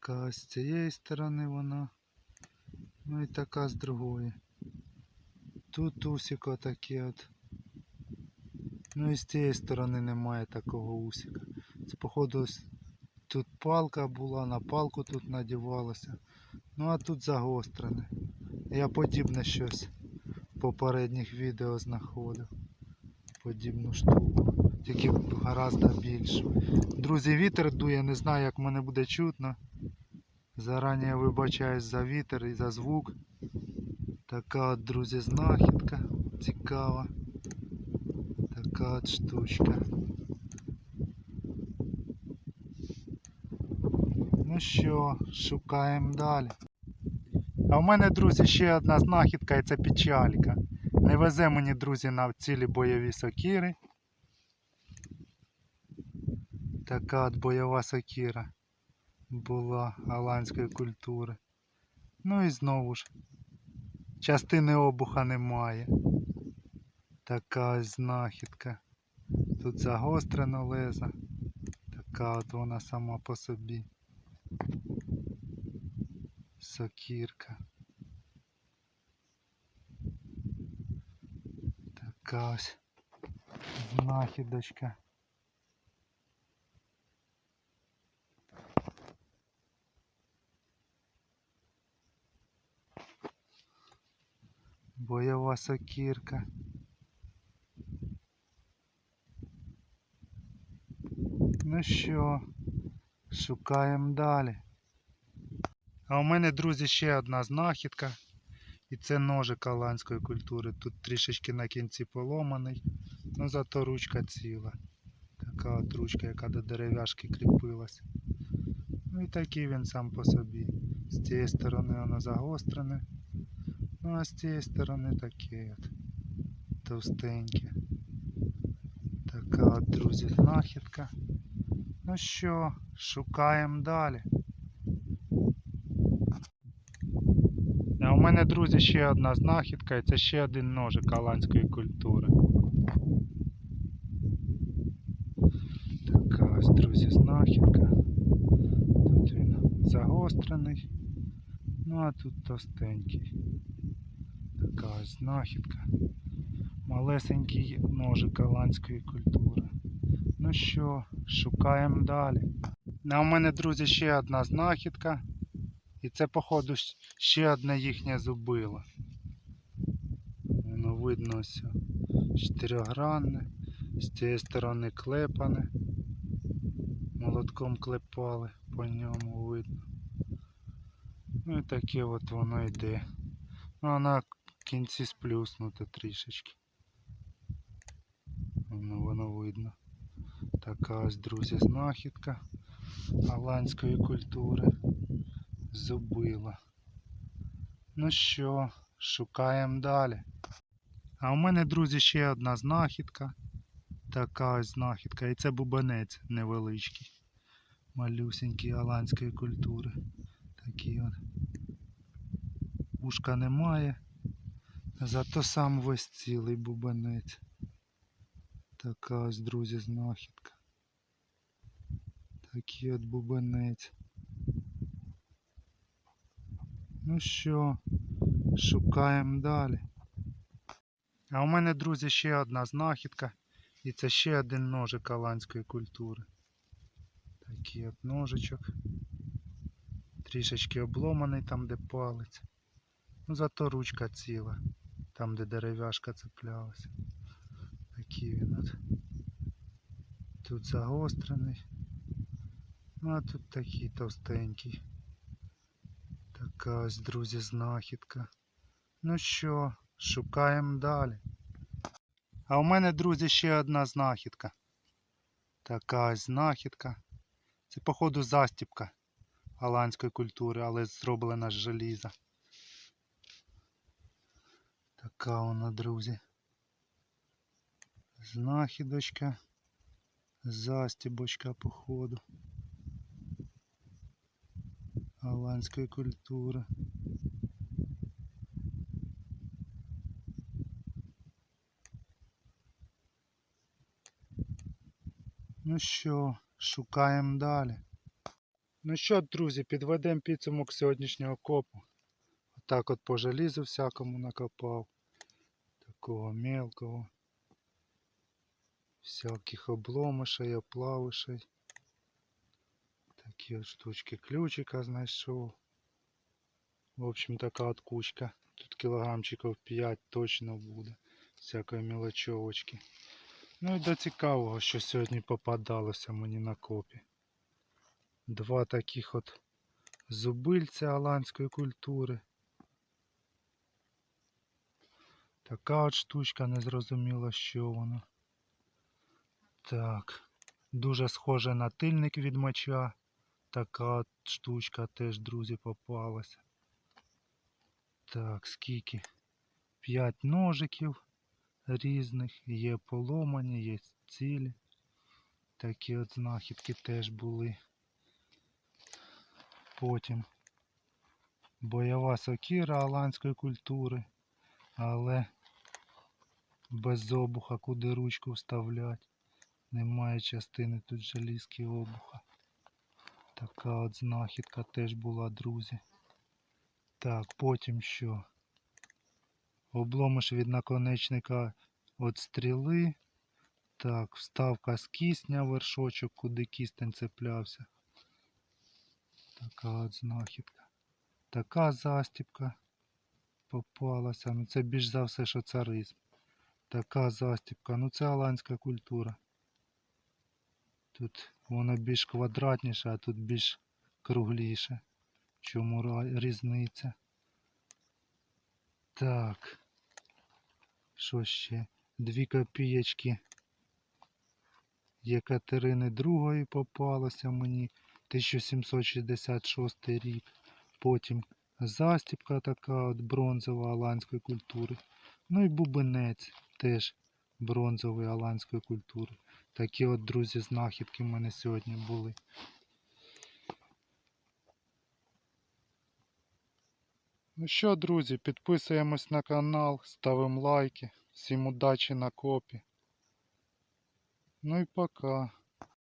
Така з цієї сторони вона. Ну і така з другої. Тут усіко таке от. Ну і з цієї сторони немає такого усіка. Це походу тут палка була, на палку тут надівалося. Ну а тут загострене. Я подібне щось в попередніх відео знаходив. Подібну штуку. Тільки гораздо більше. Друзі, вітер дує, не знаю як мене буде чутно. Зарані вибачаюсь за вітер і за звук. Така от, друзі, знахідка цікава. Така от штучка. Ну що, шукаємо далі. А в мене, друзі, ще одна знахідка і це печалька. Не везе мені, друзі, на цілі бойові сокири. Така от бойова сокира була голландської культури. Ну і знову ж, частини обуха немає. Така ось знахідка. Тут загострено лезо. Така от вона сама по собі. Сокірка. Така ось знахідочка. Бойова сокірка. Ну що, шукаємо далі. А у мене, друзі, ще одна знахідка. І це ножик голландської культури. Тут трішечки на кінці поломаний, ну зато ручка ціла. Така от ручка, яка до дерев'яшки кріпилась. Ну і такий він сам по собі. З цієї сторони воно загострене. Ну а з цієї сторони таке от товстеньке. Така от, друзі, знахідка. Ну що, шукаємо далі. А у мене, друзі, ще одна знахідка, і це ще один ножик голландської культури. Така ось, друзі, знахідка. Тут він загострений. Ну а тут товстенький. Така ось знахідка. Малесенький ножик голландської культури. Ну що, шукаємо далі. А у мене, друзі, ще одна знахідка. І це, походу, ще одне їхнє зубило. Воно видно ось чотирьохгранне, з цієї сторони клепане. Молотком клепали, по ньому видно. Ну і таке от воно йде. Ну, а на кінці сплюснуто трішечки. Воно, воно видно. Така ось, друзі, знахідка голландської культури. Зубила. Ну що, шукаємо далі. А у мене, друзі, ще одна знахідка. Така ось знахідка. І це бубенець невеличкий. Малюсенький голландської культури. Такий от. Ушка немає. Зато сам весь цілий бубенець. Така ось, друзі, знахідка. Такий от бубенець. Ну що, шукаємо далі. А у мене, друзі, ще одна знахідка. І це ще один ножик голландської культури. Такий от ножичок. Трішечки обломаний там, де палець. Ну зато ручка ціла. Там, де дерев'яшка цеплялася. Такий він от. Тут загострений. Ну а тут такий товстенький. Така ось, друзі, знахідка. Ну що, шукаємо далі. А у мене, друзі, ще одна знахідка. Така ось знахідка. Це, походу, застіпка голландської культури, але зроблена з желіза. Така вона, друзі. Знахідочка. Застібочка, походу. голландської культури. Ну що, шукаємо далі. Ну що, друзі, підведемо підсумок сьогоднішнього копу. Отак от по желізу всякому накопав. Такого мелкого. Всяких обломишей, оплавишей. Такі от штучки ключика знайшов. В общем, така от кучка. Тут кілограмчиків 5 точно буде. Всякої мелочовочки. Ну і до цікавого, що сьогодні попадалося мені на копі. Два таких от зубильця голландської культури. Така от штучка, незрозуміло, що воно. Так. Дуже схоже на тильник від меча. Така от штучка теж, друзі, попалася. Так, скільки? П'ять ножиків різних. Є поломані, є цілі. Такі от знахідки теж були. Потім бойова сокира голландської культури, але без обуха, куди ручку вставлять. Немає частини тут желізки обуха. Така от знахідка теж була, друзі. Так, потім що? Обломиш від наконечника від стріли. Так, вставка з кисня, вершочок, куди кістень цеплявся. Така от знахідка. Така застіпка попалася. Ну це більш за все, що царизм. Така застіпка. Ну це голландська культура. Тут воно більш квадратніше, а тут більш кругліше. Чому різниця? Так. Що ще? Дві копієчки Єкатерини II попалося мені. 1766 рік. Потім застіпка така от бронзова голландської культури. Ну і бубенець теж бронзової аланської культури. Такі от, друзі, знахідки в мене сьогодні були. Ну що, друзі, підписуємось на канал, ставимо лайки. Всім удачі на копі. Ну і пока.